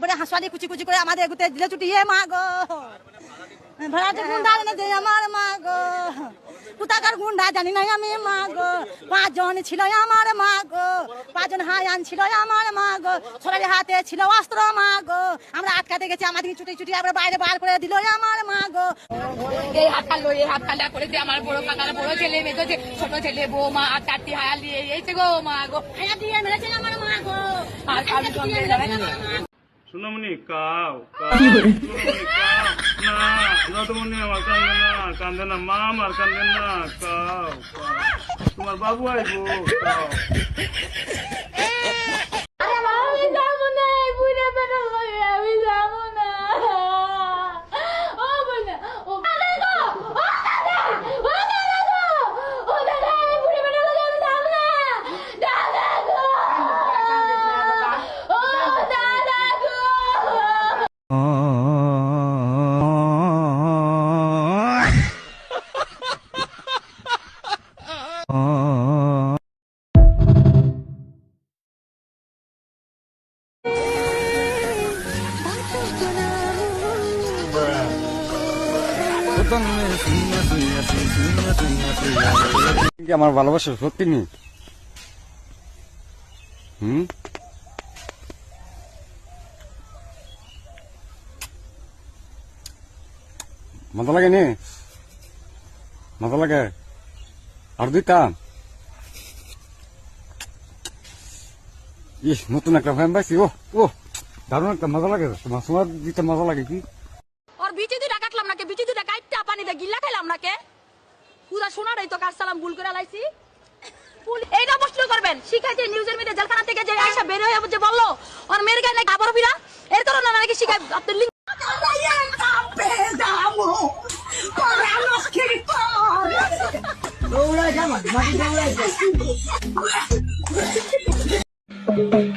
বলে হাঁসুয়ালি কুচি কুচি করে আমাদের এগুতে দিলে ছুটিয়ে মা গো ভাড়াটে গুন্ডা এনে দে আমার মা গো কোথাকার গুন্ডা জানি না আমি মা গো পাঁচজন ছিল আমার মা গো পাঁচজন হায়ান ছিল আমার মা গো সবাই হাতে ছিল অস্ত্র মা গো আমরা আটকাতে গেছি আমাদের ছুটি ছুটি আমরা বাইরে বার করে দিল আমার মা গো এই হাত কাটলো এই হাত কাটা করেছে আমার বড় কাকার বড় ছেলে মেয়ে ছোট ছেলে বৌমা আর চারটি হায়াল দিয়ে এইছে গো মা গো হায়া দিয়ে মেরেছে আমার মা গো আর কারোর সঙ্গে সোনামণি কাও না নটমণি আমার কান্দে না কান্দে না মা আমার কান্দে না কাও। তোমার বাবু আইব কাও আমি যাব না এই বুড়ে বেরো আমি যাব না ও বুড়ে ও দাদা গো ও দাদা ও দাদা গো ও দাদা এই বুড়ে বেরো আমি যাব না দাদা গো ও দাদা গো কি আমার ভালোবাসা সত্যি নেই হুম? লাগে নি? মজা লাগে? আর দিতাম ইস, নতুন একটা ফ্যান পাইছি ও ও দারুণ একটা মজা লাগে তোমার সময় দিতে মজা লাগে কি? ওর বিচি দুটা কাটলাম নাকে? বিচি দুটা কাটটা পানিতে গিল্লা খাইলাম নাকে? পুরা শোনার এই তো কার সালাম ভুল করে লাইছি। পুল- এইটা প্রশ্ন করবেন, শিখাইছে নিউজের মধ্যে জেলখানা থেকে যে আয়সা বের হয়ে যে বলল, ওর মেয়ের গায়ে নাকি আবার ফিরা এর কারণে নাকি শিখাই Don't worry, come on. Don't worry.